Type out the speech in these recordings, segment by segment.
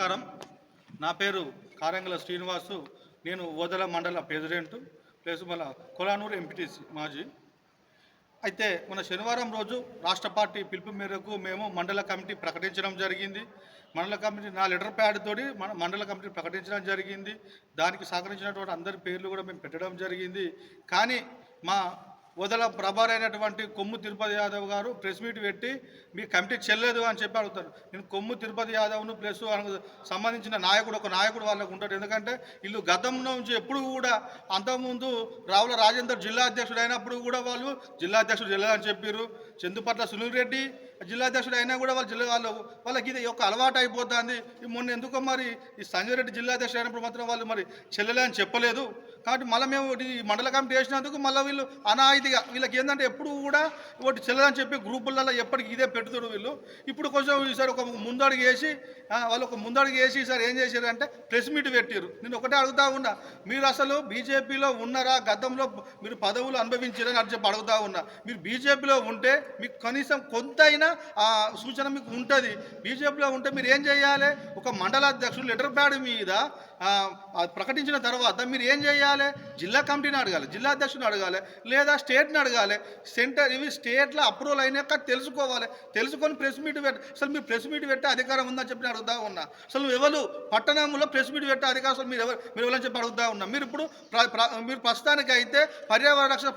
నమస్కారం. నా పేరు కారంగల శ్రీనివాసు. నేను ఓదల మండల ప్రెసిడెంట్ ప్లస్ మన కొలానూరు ఎంపీటీసీ మాజీ. అయితే మన శనివారం రోజు రాష్ట్ర పార్టీ పిలుపు మేరకు మేము మండల కమిటీ ప్రకటించడం జరిగింది. మండల కమిటీ నా లెటర్ ప్యాడ్ తోటి మన మండల కమిటీ ప్రకటించడం జరిగింది. దానికి సహకరించినటువంటి అందరి పేర్లు కూడా మేము పెట్టడం జరిగింది. కానీ మా వదల ప్రభారి అయినటువంటి కొమ్ము తిరుపతి యాదవ్ గారు ప్రెస్ మీట్ పెట్టి మీ కమిటీ చెల్లలేదు అని చెప్పి అడుగుతారు. నేను కొమ్ము తిరుపతి యాదవ్ను ప్లస్ సంబంధించిన నాయకుడు ఒక నాయకుడు వాళ్ళకు ఉంటాడు. ఎందుకంటే వీళ్ళు గతం నుంచి ఎప్పుడు కూడా అంతకుముందు రావుల రాజేందర్ జిల్లా అధ్యక్షుడు అయినప్పుడు కూడా వాళ్ళు జిల్లా అధ్యక్షుడు జిల్లా అని చెప్పారు చందుపట్ల సునీల్ రెడ్డి జిల్లా అధ్యక్షుడు అయినా కూడా వాళ్ళు జిల్లా వాళ్ళు వాళ్ళకి ఇది ఒక అలవాటు అయిపోతుంది. మొన్న ఎందుకో మరి ఈ సంజయ్ రెడ్డి జిల్లా అధ్యక్షుడు అయినప్పుడు మాత్రం వాళ్ళు మరి చెల్లెలే అని చెప్పలేదు. కాబట్టి మళ్ళీ మేము ఒకటి ఈ మండల కమిటీ వేసినందుకు మళ్ళీ వీళ్ళు అనాయితీగా వీళ్ళకి ఏంటంటే ఎప్పుడు కూడా ఒకటి చెల్లెలని చెప్పి గ్రూపులలో ఎప్పటికి ఇదే పెడుతుడు వీళ్ళు. ఇప్పుడు కొంచెం ఈసారి ఒక ముందడుగు వేసి వాళ్ళు ఒక ముందడుగు వేసి ఈసారి ఏం చేశారు అంటే ప్రెస్ మీట్ పెట్టారు నేను ఒకటే అడుగుతా ఉన్నా మీరు అసలు బీజేపీలో ఉన్నారా? గతంలో మీరు పదవులు అనుభవించారని అని చెప్పి అడుగుతా ఉన్నా మీరు బీజేపీలో ఉంటే మీకు కనీసం కొంతైనా ఆ సూచన మీకు ఉంటుంది. బీజేపీలో ఉంటే మీరు ఏం చేయాలి? ఒక మండల అధ్యక్షుడు లెటర్ ప్యాడ్ మీద ప్రకటించిన తర్వాత మీరు ఏం చేయాలి? జిల్లా కమిటీని అడగాలి జిల్లా అధ్యక్షుని అడగాలి లేదా స్టేట్ని అడగాలి. సెంటర్ ఇవి స్టేట్లో అప్రూవల్ అయినాక తెలుసుకోవాలి. తెలుసుకొని ప్రెస్ మీట్ పెట్టి అసలు మీరు ప్రెస్ మీట్ పెట్టే అధికారం ఉందని చెప్పి అడుగుతా ఉన్నా. అసలు ఎవరు? పట్టణంలో ప్రెస్ మీట్ పెట్టే అధికారం అసలు మీరు ఎవరు? మీరు ఎవరని చెప్పి అడుగుతా ఉన్నా. మీరు ఇప్పుడు ప్ర- మీరు ప్రస్తుతానికి అయితే పర్యావరణ రక్షణ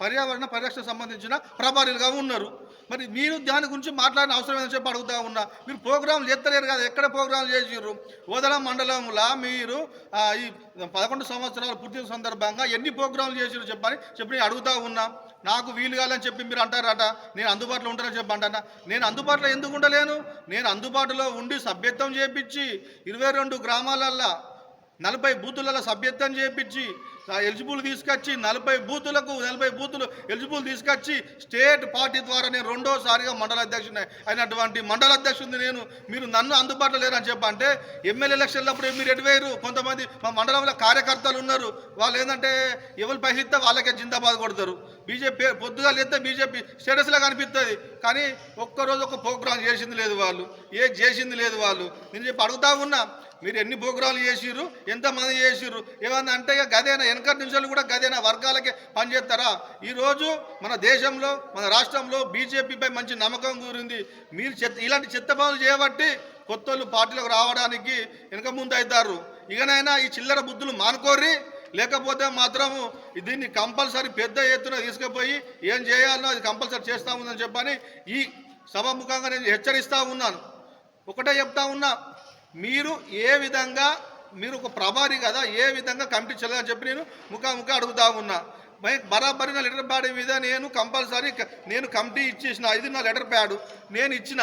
పర్యావరణ పరిరక్షణ సంబంధించిన ప్రభారీలుగా ఉన్నారు. మరి మీరు దాని గురించి మాట్లాడిన అవసరం ఏదని చెప్పి అడుగుతా ఉన్నా. మీరు ప్రోగ్రాంలు చేస్తలేరు కదా ఎక్కడ ప్రోగ్రాంలు చేసిర్రు? ఓదల మండలంలో మీరు ఆ, ఈ పదకొండు సంవత్సరాలు పూర్తి సందర్భంగా ఎన్ని ప్రోగ్రాంలు చేసిర్రు చెప్పని చెప్పి నేను అడుగుతా ఉన్నా. నాకు వీలు కాదని చెప్పి మీరు అంటారట. నేను అందుబాటులో ఉంటానని చెప్పి అంటారా నేను అందుబాటులో ఎందుకు ఉండలేను? నేను అందుబాటులో ఉండి సభ్యత్వం చేపించి ఇరవై రెండు గ్రామాలల్లో నలభై బూతులలో సభ్యత్వం చేపించి ఎలిజిబుల్ తీసుకొచ్చి నలభై బూతులకు నలభై బూతులు ఎలిజిబుల్ తీసుకొచ్చి స్టేట్ పార్టీ ద్వారా నేను రెండోసారిగా మండల అధ్యక్షుని అయినటువంటి మండల అధ్యక్షుడిని నేను మీరు నన్ను అందుబాటులో లేరని చెప్పంటే ఎమ్మెల్యే ఎలక్షన్లప్పుడు మీరు ఎటువేరు? కొంతమంది మా మండలంలో కార్యకర్తలు ఉన్నారు. వాళ్ళు ఏంటంటే ఎవరు పైసలు వాళ్ళకే జిందాబాద్ కొడతారు. బీజేపీ పొద్దుగా లేస్తే బీజేపీ స్టేటస్లో కనిపిస్తుంది కానీ ఒక్కరోజు ఒక ప్రోగ్రాం చేసింది లేదు వాళ్ళు. ఏ చేసింది లేదు వాళ్ళు. నేను చెప్పి అడుగుతా ఉన్నా మీరు ఎన్ని ప్రోగ్రాంలు చేసిర్రు? ఎంతమంది చేసిర్రు? ఏమన్నా అంటే ఇక గదేనా? వెనక నుంచి కూడా గదేనా? వర్గాలకే పనిచేస్తారా? ఈరోజు మన దేశంలో మన రాష్ట్రంలో బీజేపీపై మంచి నమ్మకం గురింది మీరు చెత్త ఇలాంటి చెత్త పనులు చేయబట్టి కొత్త వాళ్ళు పార్టీలకు రావడానికి వెనక ముందు అవుతారు. ఇకనైనా ఈ చిల్లర బుద్ధులు మానుకోర్రి లేకపోతే మాత్రము దీన్ని కంపల్సరీ పెద్ద ఎత్తున తీసుకుపోయి ఏం చేయాలనో అది కంపల్సరీ చేస్తాముందని చెప్పని ఈ సభాముఖంగా నేను హెచ్చరిస్తూ ఉన్నాను. ఒకటే చెప్తా ఉన్నా మీరు ఏ విధంగా మీరు ఒక ప్రభారి కదా ఏ విధంగా కమిటీ చెల్లని చెప్పి నేను ముఖాముఖి అడుగుతా ఉన్నా. బై- బరాబరి నా లెటర్ ప్యాడ్ మీద నేను కంపల్సరీ నేను కమిటీ ఇచ్చేసిన ఇది నా లెటర్ ప్యాడ్ నేను ఇచ్చిన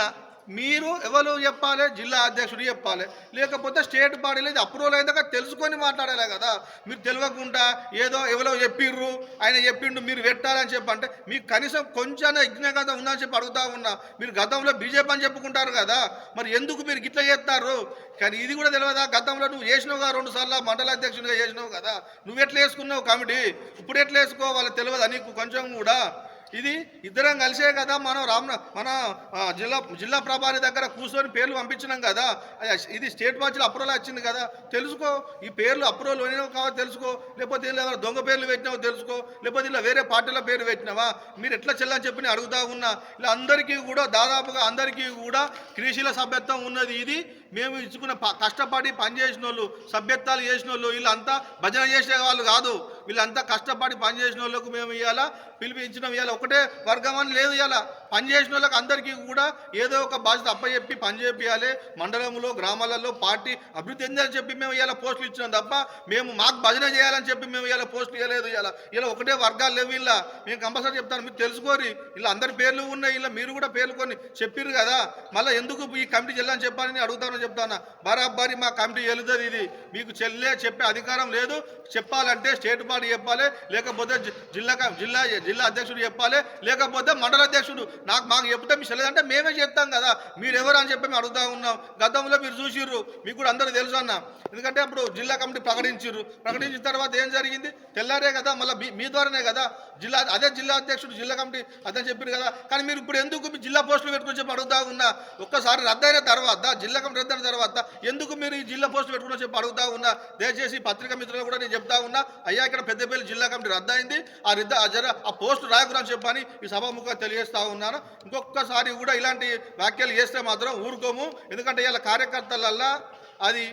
మీరు ఎవరు చెప్పాలి? జిల్లా అధ్యక్షుడు చెప్పాలి. లేకపోతే స్టేట్ బాడీలో ఇది అప్రూవల్ అయిందాక తెలుసుకొని మాట్లాడాలి కదా. మీరు తెలియకుండా ఏదో ఎవరో చెప్పిర్రు ఆయన చెప్పిండు మీరు పెట్టాలని చెప్పంటే మీకు కనీసం కొంచెం యజ్ఞగత ఉందని చెప్పి అడుగుతా ఉన్నా. మీరు గతంలో బీజేపీ అని చెప్పుకుంటారు కదా. మరి ఎందుకు మీరు గిట్ల చేస్తారు? కానీ ఇది కూడా తెలియదా? గతంలో నువ్వు చేసినావు కదా రెండు సార్లు మండల అధ్యక్షునిగా చేసినావు కదా. నువ్వు ఎట్లా వేసుకున్నావు కమిటీ? ఇప్పుడు ఎట్లా వేసుకోవాలో? తెలియదా నీకు కొంచెం కూడా? ఇది ఇద్దరం కలిసే కదా మనం రామ్ మన జిల్లా జిల్లా ప్రభారి దగ్గర కూర్చొని పేర్లు పంపించినాం కదా. ఇది స్టేట్ బాధ్యులు అప్రూవల్ వచ్చింది కదా. తెలుసుకో ఈ పేర్లు అప్రూవల్ అయినావు కావాలి తెలుసుకో. లేకపోతే ఇలా దొంగ పేర్లు పెట్టినావో తెలుసుకో. లేకపోతే ఇలా వేరే పార్టీల పేరు పెట్టినావా. మీరు ఎట్లా చెల్లని చెప్పి నేను అడుగుతా ఉన్నా. ఇలా అందరికీ కూడా దాదాపుగా అందరికీ కూడా క్రీశీల సభ్యత్వం ఉన్నది ఇది. మేము ఇచ్చుకున్న ప- కష్టపడి పనిచేసిన వాళ్ళు సభ్యత్వాలు చేసిన వాళ్ళు వీళ్ళంతా భజన చేసే వాళ్ళు కాదు. వీళ్ళంతా కష్టపడి పనిచేసిన వాళ్ళకు మేము ఇవాళ పిలిపించడం ఇవాళ ఒకటే వర్గం అని లేదు ఇవాళ పనిచేసిన వాళ్ళకి అందరికీ కూడా ఏదో ఒక బాధ్యత అప్పచెప్పి పనిచేపియాలి మండలంలో గ్రామాలలో పార్టీ అభివృద్ధి చెందని చెప్పి మేము ఇవాళ పోస్టులు ఇచ్చినాం తప్ప మేము మాకు భజన చేయాలని చెప్పి మేము ఇవాళ పోస్టులు ఇవ్వలేదు ఇవ్వాలా ఇలా ఒకటే వర్గాలు లేవు ఇలా మేము కంపల్సరీ చెప్తాను మీరు తెలుసుకోరి ఇలా అందరి పేర్లు ఉన్నాయి ఇలా మీరు కూడా పేర్లు కొన్ని చెప్పిర్రు కదా? మళ్ళీ ఎందుకు ఈ కమిటీ చెల్లని చెప్పాలని అడుగుతానని చెప్తాను? బరాబరి మా కమిటీ వెళ్తుంది ఇది. మీకు చెల్లే చెప్పే అధికారం లేదు. చెప్పాలంటే స్టేట్ పార్టీ చెప్పాలి లేకపోతే జిల్లా జిల్లా జిల్లా అధ్యక్షుడు చెప్పాలి లేకపోతే మండల అధ్యక్షుడు. నాకు మాకు చెప్తే మీ చెల్లెదంటే మేమే చేస్తాం కదా. మీరు ఎవరు అని చెప్పి మేము అడుగుతా ఉన్నాం. గతంలో మీరు చూసిర్రు. మీకు కూడా అందరూ తెలుసు అన్న. ఎందుకంటే అప్పుడు జిల్లా కమిటీ ప్రకటించారు ప్రకటించిన తర్వాత ఏం జరిగింది? తెల్లారే కదా మళ్ళీ మీ ద్వారానే కదా. జిల్లా అదే జిల్లా అధ్యక్షుడు జిల్లా కమిటీ అదే చెప్పారు కదా. కానీ మీరు ఇప్పుడు ఎందుకు మీ జిల్లా పోస్టులు పెట్టుకుని చెప్పి అడుగుతా ఉన్నా? ఒక్కసారి రద్దయిన తర్వాత జిల్లా కమిటీ రద్దయిన తర్వాత ఎందుకు మీరు ఈ జిల్లా పోస్టులు పెట్టుకుని చెప్పి అడుగుతా ఉన్నా? దయచేసి పత్రికా మిత్రులు కూడా నేను చెప్తా ఉన్నా అయ్యా ఇక్కడ పెద్దపల్లి జిల్లా కమిటీ రద్దయింది. ఆ రద్ద ఆ జర ఆ పోస్టు రాయకురని చెప్పని ఈ సభాముఖంగా తెలియజేస్తా ఉన్నాను. ఇంకొకసారి కూడా ఇలాంటి వ్యాఖ్యలు చేస్తే మాత్రం ఊరుకోము. ఎందుకంటే ఇలా కార్యకర్తలల్లా అది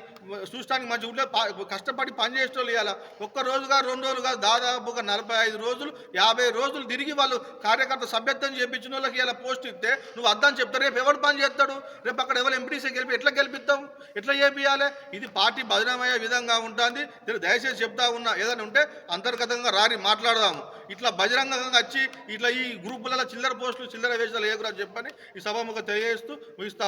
చూస్తానికి మంచి ఉంటే కష్టపడి పని చేసేటోళ్ళు ఇవాళ ఒక్క రోజుగా రెండు రోజులుగా దాదాపుగా నలభై ఐదు రోజులు యాభై రోజులు తిరిగి వాళ్ళు కార్యకర్త సభ్యత్వం చేయించిన వాళ్ళకి ఇలా పోస్ట్ ఇస్తే నువ్వు అద్దని చెప్తారు రేపు ఎవరు పని చేస్తాడు? రేపు అక్కడ ఎవరు ఎంపీటీసీ గెలిపి ఎట్లా గెలిపిస్తాం ఎట్లా చేపియాలి ఇది పార్టీ బదనామయ్యే విధంగా ఉంటుంది నేను దయచేసి చెప్తా ఉన్నా. ఏదైనా ఉంటే అంతర్గతంగా రాని మాట్లాడదాము. ఇట్లా బహిరంగంగా వచ్చి ఇట్లా ఈ గ్రూపులలో చిల్లర పోస్టులు చిల్లర వేషాలు ఏకురా చెప్పని ఈ సభాముఖ తెలియజేస్తూ ముగిస్తా